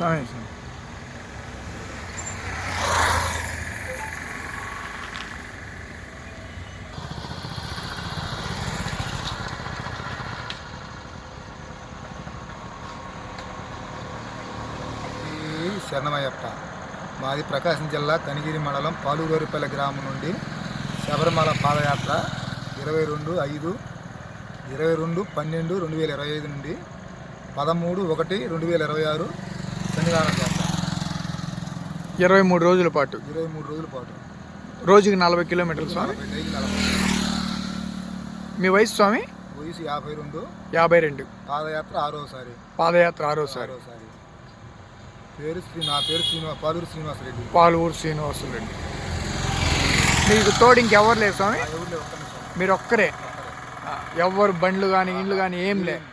స్వామి స్వామి. శరణమయ్యప్ప మాది ప్రకాశం జిల్లా కనిగిరి మండలం పాలూరుపల్లి గ్రామం నుండి శబరిమల పాదయాత్ర ఇరవై రెండు ఐదు ఇరవై రెండు పన్నెండు రెండు వేల ఇరవై ఐదు నుండి పదమూడు ఒకటి రెండు వేల ఇరవై ఆరు శనివారం యాత్ర ఇరవై మూడు రోజుల పాటు. ఇరవై మూడు రోజుల పాటు. రోజుకి నలభై కిలోమీటర్లు స్వామి. మీ వయసు స్వామి? వయసు యాభై రెండు. యాభై రెండు. పాదయాత్ర ఆరోసారి. పాదయాత్ర ఆరోసారి. పేరు శ్రీ నా పేరు శ్రీనివాస పాలూరు శ్రీనివాసరెడ్డి పాలూరు శ్రీనివాసులు రెడ్డి. మీకు తోడు ఇంకెవరు లేరు స్వామి? ఎవరు మీరు ఒక్కరే? ఎవ్వరు బండ్లు కానీ ఇండ్లు కానీ ఏం లే. లేదు.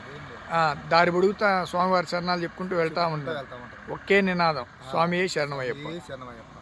దారి పొడుగుతా స్వామివారి శరణాలు చెప్పుకుంటూ వెళ్తా ఉంటారు ఒకే నినాదం. స్వామి శరణమయ్యప్ప. శరణమయ్యప్ప.